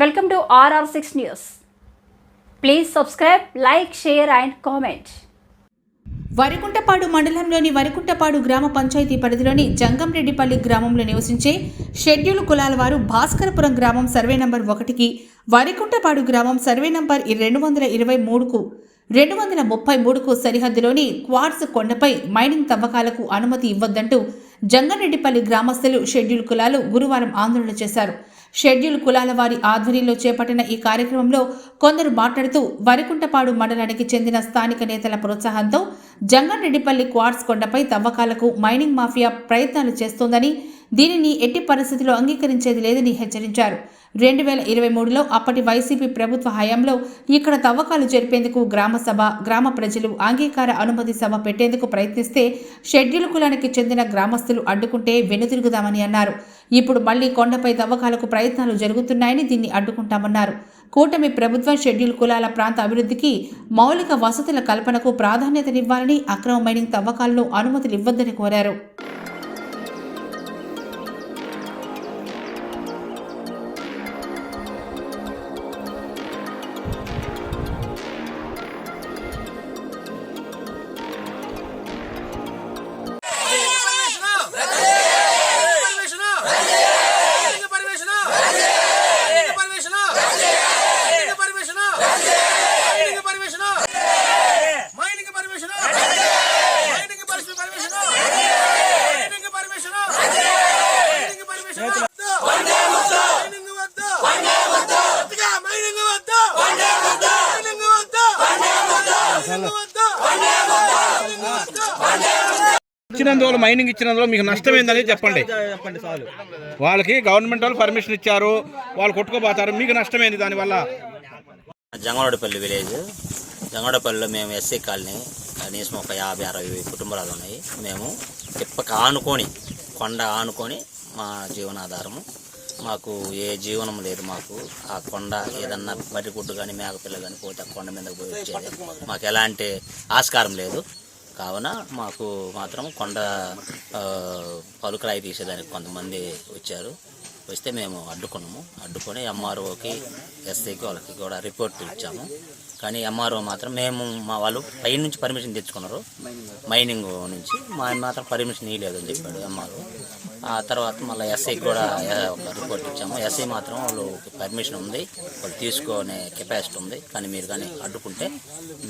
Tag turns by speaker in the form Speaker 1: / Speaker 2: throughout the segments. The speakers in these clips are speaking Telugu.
Speaker 1: Welcome to RR six news please subscribe like share and comment
Speaker 2: Varikuntapadu మండలంలోని వరికుంటపాడు గ్రామ పంచాయతీ పరిధిలోని జంగంరెడ్డిపల్లి గ్రామంలో నివసించే షెడ్యూల్ కులాల వారు భాస్కరపురం గ్రామం సర్వే నంబర్ ఒకటికి వరికుంటపాడు గ్రామం సర్వే నంబర్ రెండు వందల ఇరవై మూడుకు రెండు వందల ముప్పై మూడుకు సరిహద్దులోని క్వార్ట్స్ కొండపై మైనింగ్ తవ్వకాలకు అనుమతి ఇవ్వొద్దంటూ జంగంరెడ్డిపల్లి గ్రామస్తులు షెడ్యూల్ కులాలు గురువారం ఆందోళన చేశారు. షెడ్యూల్ కులాల వారి ఆధ్వర్యంలో చేపట్టిన ఈ కార్యక్రమంలో కొందరు మాట్లాడుతూ వరికుంటపాడు మండలానికి చెందిన స్థానిక నేతల ప్రోత్సాహంతో జంగంరెడ్డిపల్లి క్వార్ట్స్ కొండపై తవ్వకాలకు మైనింగ్ మాఫియా ప్రయత్నాలు చేస్తోందని దీనిని ఎట్టి పరిస్థితిలో అంగీకరించేది లేదని హెచ్చరించారు. రెండు వేల ఇరవై మూడులో అప్పటి వైసీపీ ప్రభుత్వ హయాంలో ఇక్కడ తవ్వకాలు జరిపేందుకు గ్రామసభ గ్రామ ప్రజలు అంగీకార అనుమతి సభ పెట్టేందుకు ప్రయత్నిస్తే షెడ్యూల్ కులానికి చెందిన గ్రామస్తులు అడ్డుకుంటే వెనుతిరుగుదామని అన్నారు. ఇప్పుడు మళ్ళీ కొండపై తవ్వకాలకు ప్రయత్నాలు జరుగుతున్నాయని దీన్ని అడ్డుకుంటామన్నారు. కూటమి ప్రభుత్వం షెడ్యూల్ కులాల ప్రాంత అభివృద్ధికి మౌలిక వసతుల కల్పనకు ప్రాధాన్యతనివ్వాలని అక్రమ మైనింగ్ తవ్వకాల్లో అనుమతులు ఇవ్వద్దని కోరారు.
Speaker 3: ఇచ్చినందువల్ల మైనింగ్ ఇచ్చినందువల్ల మీకు నష్టం ఏందని చెప్పండి.
Speaker 4: చెప్పండి చాలు.
Speaker 3: వాళ్ళకి గవర్నమెంట్ వాళ్ళు పర్మిషన్ ఇచ్చారు వాళ్ళు కొట్టుకోపోతారు మీకు నష్టమైంది దానివల్ల.
Speaker 5: జంగవాడపల్లి విలేజ్. జంగవాడపల్లిలో మేము ఎస్సీ కాలనీ కనీసం ఒక యాభై అరవై కుటుంబాలు ఉన్నాయి. మేము తిప్పక ఆనుకొని కొండ ఆనుకొని మా జీవనాధారము. మాకు ఏ జీవనం లేదు మాకు. ఆ కొండ ఏదన్నా వరి గుడ్డు కానీ మేకపిల్ల కానీ పోతే ఆ కొండ మీదకి పోయి వచ్చేది. మాకు ఎలాంటి ఆస్కారం లేదు. కావున మాకు మాత్రం కొండ పలుకరాయి తీసేదానికి కొంతమంది వచ్చారు. వస్తే మేము అడ్డుకున్నాము. అడ్డుకొని ఎంఆర్ఓకి ఎస్ఐకి వాళ్ళకి కూడా రిపోర్ట్ ఇచ్చాము. కానీ ఎంఆర్ఓ మాత్రం మేము మా వాళ్ళు పై నుంచి పర్మిషన్ తెచ్చుకున్నారు. మైనింగ్ నుంచి మా ఆయన మాత్రం పర్మిషన్ ఇవ్వలేదు అని చెప్పాడు ఎంఆర్ఓ ఆ తర్వాత మళ్ళీ ఎస్ఐకి కూడా రిపోర్ట్ ఇచ్చాము. ఎస్ఐ మాత్రం వాళ్ళు పర్మిషన్ ఉంది. వాళ్ళు తీసుకునే కెపాసిటీ ఉంది. కానీ మీరు కానీ అడ్డుకుంటే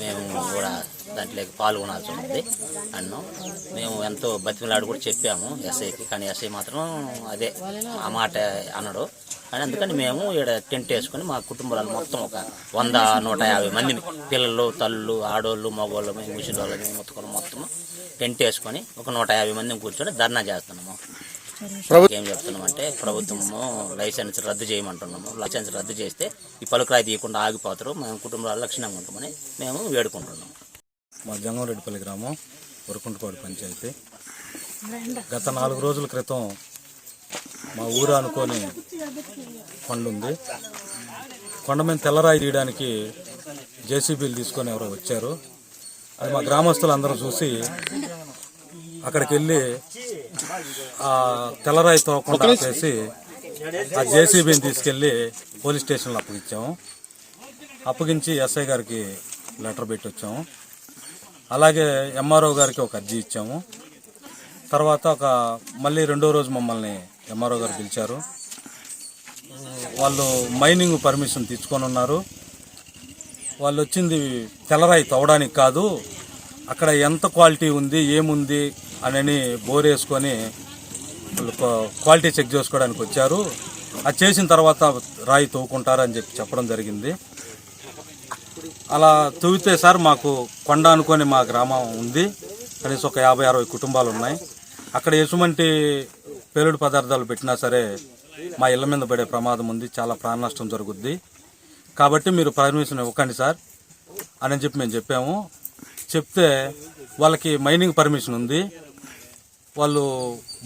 Speaker 5: మేము కూడా దాంట్లోకి పాల్గొనాల్సి ఉంది అన్నాం మేము ఎంతో బతిమలాడు కూడా చెప్పాము ఎస్ఐకి కానీ ఎస్ఐ మాత్రం అదే ఆ మాట అన్నాడు కానీ అందుకని మేము ఇక్కడ టెంట్ వేసుకొని మా కుటుంబాలు మొత్తం ఒక వంద నూట యాభై మందిని పిల్లలు తల్లు ఆడోళ్ళు మగవాళ్ళు ముసలి వాళ్ళు మొత్తం మొత్తం టెంట్ వేసుకొని ఒక నూట యాభై మందిని కూర్చొని ధర్నా చేస్తున్నాము. ఏం చెప్తున్నామంటే ప్రభుత్వము లైసెన్స్ రద్దు చేయమంటున్నాము. లైసెన్స్ రద్దు చేస్తే ఈ పలుకురాయి తీయకుండా ఆగిపోతారు. మేము కుటుంబాలు లక్షణంగా ఉంటామని మేము వేడుకుంటున్నాము.
Speaker 4: మా జంగంరెడ్డిపల్లి గ్రామం ఉరకుంటపాడు పంచాయతీ. గత నాలుగు రోజుల క్రితం మా ఊరు అనుకొని కొండ ఉంది కొండ మీద తెల్లరాయి తీయడానికి జేసీబీలు తీసుకొని ఎవరో వచ్చారు. అది మా గ్రామస్తులు అందరూ చూసి అక్కడికి వెళ్ళి ఆ తెల్లరాయి తోకుండా ఆపేసి ఆ జేసీబీని తీసుకెళ్ళి పోలీస్ స్టేషన్లో అప్పగించాము. అప్పగించి ఎస్ఐ గారికి లెటర్ పెట్టి వచ్చాము అలాగే ఎంఆర్ఓ గారికి ఒక అర్జీ ఇచ్చాము. తర్వాత ఒక మళ్ళీ రెండో రోజు మమ్మల్ని ఎంఆర్ఓ గారు పిలిచారు. వాళ్ళు మైనింగ్ పర్మిషన్ తీసుకొని ఉన్నారు. వాళ్ళు వచ్చింది తెల్లరాయి తవ్వడానికి కాదు అక్కడ ఎంత క్వాలిటీ ఉంది ఏముంది అని బోర్ వేసుకొని వాళ్ళు క్వాలిటీ చెక్ చేసుకోవడానికి వచ్చారు. అది చేసిన తర్వాత రాయి తవ్వుకుంటారని చెప్పి చెప్పడం జరిగింది. అలా తవ్వితే సార్ మాకు కొండ అనుకొని మా గ్రామం ఉంది. కనీసం ఒక యాభై అరవై కుటుంబాలు ఉన్నాయి. అక్కడ ఎటువంటి పేలుడు పదార్థాలు పెట్టినా సరే మా ఇళ్ళ మీద పడే ప్రమాదం ఉంది. చాలా ప్రాణ నష్టం జరుగుద్ది. కాబట్టి మీరు పర్మిషన్ ఇవ్వకండి సార్ అని చెప్పి మేము చెప్పాము. చెప్తే వాళ్ళకి మైనింగ్ పర్మిషన్ ఉంది. వాళ్ళు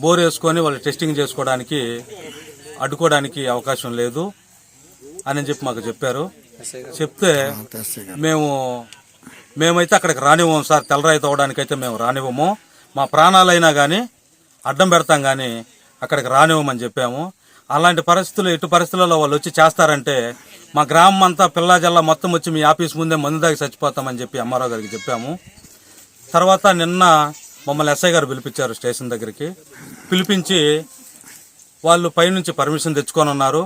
Speaker 4: బోర్ వేసుకొని వాళ్ళు టెస్టింగ్ చేసుకోవడానికి అడ్డుకోవడానికి అవకాశం లేదు అని చెప్పి మాకు చెప్పారు. చెప్తే మేము మేమైతే అక్కడికి రానివ్వం సార్. తెల్లరాయి తవ్వడానికి అయితే మేము రానివ్వము. మా ప్రాణాలైనా కానీ అడ్డం పెడతాం కానీ అక్కడికి రానివ్వమని చెప్పాము. అలాంటి పరిస్థితులు ఎటు పరిస్థితులలో వాళ్ళు వచ్చి చేస్తారంటే మా గ్రామం అంతా పిల్లాజల్లా మొత్తం వచ్చి మీ ఆఫీస్ ముందే మందు దాగి చచ్చిపోతామని చెప్పి అమ్మారావు గారికి చెప్పాము. తర్వాత నిన్న మమ్మల్ని ఎస్ఐ గారు పిలిపించారు స్టేషన్ దగ్గరికి. పిలిపించి వాళ్ళు పైనుంచి పర్మిషన్ తెచ్చుకొని ఉన్నారు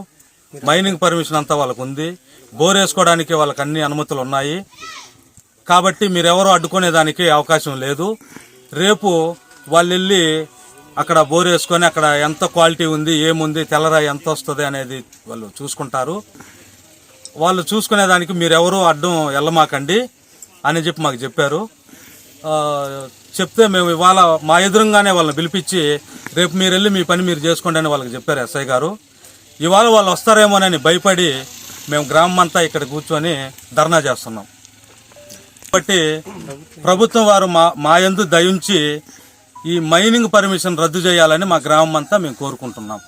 Speaker 4: మైనింగ్ పర్మిషన్ అంతా వాళ్ళకు ఉంది బోర్ వేసుకోవడానికి వాళ్ళకి అన్ని అనుమతులు ఉన్నాయి కాబట్టి మీరెవరూ అడ్డుకునేదానికి అవకాశం లేదు. రేపు వాళ్ళు వెళ్ళి అక్కడ బోర్ వేసుకొని అక్కడ ఎంత క్వాలిటీ ఉంది ఏముంది తెల్లరా ఎంత వస్తుంది అనేది వాళ్ళు చూసుకుంటారు. వాళ్ళు చూసుకునేదానికి మీరెవరూ అడ్డం వెళ్ళమాకండి అని చెప్పి మాకు చెప్పారు. చెప్తే మేము ఇవాళ మా ఎదురుగానే వాళ్ళని పిలిపించి రేపు మీరు వెళ్ళి మీ పని మీరు చేసుకోండి అని వాళ్ళకి చెప్పారు ఎస్ఐ గారు. ఇవాళ వాళ్ళు వస్తారేమోనని భయపడి మేము గ్రామం అంతా ఇక్కడ కూర్చొని ధర్నా చేస్తున్నాం. కాబట్టి ప్రభుత్వం వారు మా మా యందు దయించి ఈ మైనింగ్ పర్మిషన్ రద్దు చేయాలని మా గ్రామం అంతా మేము కోరుకుంటున్నాం.